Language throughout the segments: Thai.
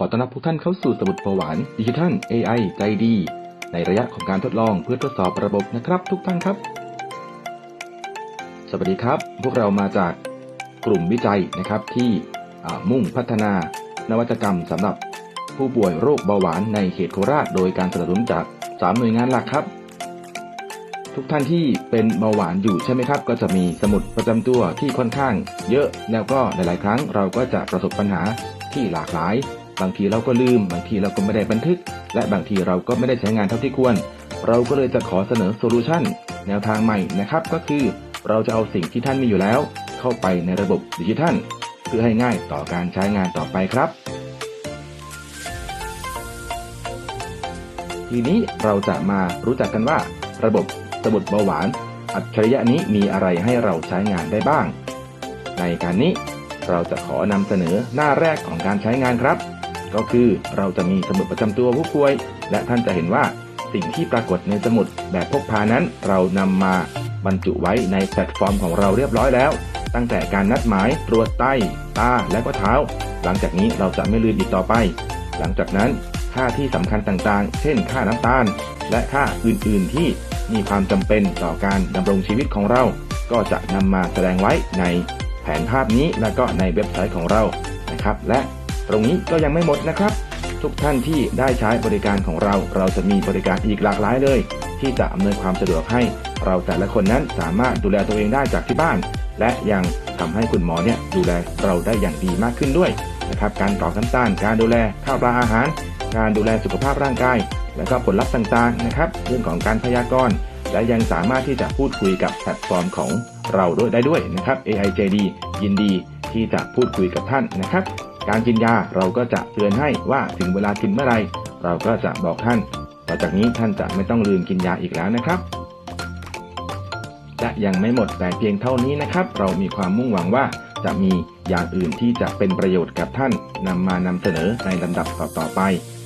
ขอต้อนรับทุกท่านเข้าสู่สมุดประหวานดิจิทัล AI ใจดี ในระยะของการทดลองเพื่อทดสอบระบบนะครับทุกท่านครับ สวัสดีครับ พวกเรามาจากกลุ่มวิจัยนะครับที่มุ่งพัฒนานวัตกรรมสำหรับผู้ป่วยโรคเบาหวานในเขตโคราช โดยการสนับสนุนจาก 3 หน่วยงานหลักครับ ทุกท่านที่เป็นเบาหวานอยู่ใช่ไหมครับ ก็จะมีสมุดประจำตัวที่ค่อนข้าง เยอะแล้วก็หลาย ๆ ครั้งเราก็จะประสบปัญหาที่หลากหลาย บางทีเราก็ลืม บางทีเราก็ไม่ได้บันทึก และบางทีเราก็ไม่ได้ใช้งานเท่าที่ควร เราก็เลยจะขอเสนอโซลูชันแนวทางใหม่นะครับ ก็คือเราจะเอาสิ่งที่ท่านมีอยู่แล้ว เข้าไปในระบบดิจิทัล เพื่อให้ง่ายต่อการใช้งานต่อไปครับ ทีนี้เราจะมารู้จักกันว่าระบบสมุดเบาหวาน อัจฉริยะนี้มีอะไรให้เราใช้งานได้บ้าง ในการนี้เราจะขอนำเสนอหน้าแรกของการใช้งานครับ ก็คือเราจะมีสมุดประจำตัวผู้ป่วย และท่านจะเห็นว่าสิ่งที่ปรากฏในสมุดแบบพกพานั้น เรานำมาบรรจุไว้ในแพลตฟอร์มของเราเรียบร้อยแล้ว ตั้งแต่การนัดหมายตรวจไตตาและก็เท้า หลังจากนี้เราจะไม่ลืมอีกต่อไป หลังจากนั้นค่าที่สำคัญต่างๆ เช่น ค่าน้ำตาล และค่าอื่นๆที่มีความจำเป็นต่อการดำรงชีวิตของเรา ก็จะนำมาแสดงไว้ในแผนภาพนี้และก็ในเว็บไซต์ของเรานะครับ และ ตรงนี้ก็ยังไม่หมดนะครับ ทุกท่านที่ได้ใช้บริการของเรา เราจะมีบริการอีกหลากหลายเลย ที่จะอำนวยความสะดวกให้ เราแต่ละคนนั้นสามารถดูแลตัวเองได้จากที่บ้าน และยังทำให้คุณหมอเนี่ยดูแลเราได้อย่างดีมากขึ้นด้วยนะครับการกรอกน้ำตาลการดูแลข้าวปลาอาหาร การดูแลสุขภาพร่างกาย และก็ผลลัพธ์ต่างๆนะครับเรื่องของการพยากรณ์และยังสามารถที่จะพูดคุยกับแพลตฟอร์มของเราด้วยได้ด้วยนะครับ AIJD ยินดีที่จะพูดคุยกับท่านนะครับ การกินยาเราก็จะเตือนให้ว่าถึงเวลากินเมื่อไรเราก็จะบอกท่านต่อจากนี้ท่านจะไม่ต้องลืมกินยาอีกแล้วนะครับและยังไม่หมดแต่เพียงเท่านี้นะครับ เรามีความมุ่งหวังว่าจะมีอย่างอื่นที่จะเป็นประโยชน์กับท่านนำมานำเสนอในลำดับต่อๆไป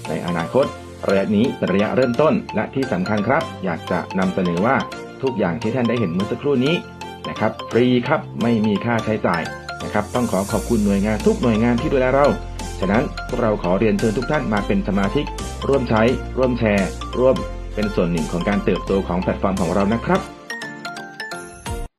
ในอนาคตระยะนี้เป็นระยะเริ่มต้นและที่สำคัญครับ อยากจะนำเสนอว่าทุกอย่างที่ท่านได้เห็นเมื่อสักครู่นี้นะครับ ฟรีครับไม่มีค่าใช้จ่าย นะครับต้องขอขอบคุณหน่วยงานทุกหน่วยงานที่ดูแลเรา ฉะนั้นพวกเราขอเรียนเชิญทุกท่านมาเป็นสมาชิก ร่วมใช้ ร่วมแชร์ ร่วมเป็นส่วนหนึ่งของการเติบโตของแพลตฟอร์มของเรานะครับ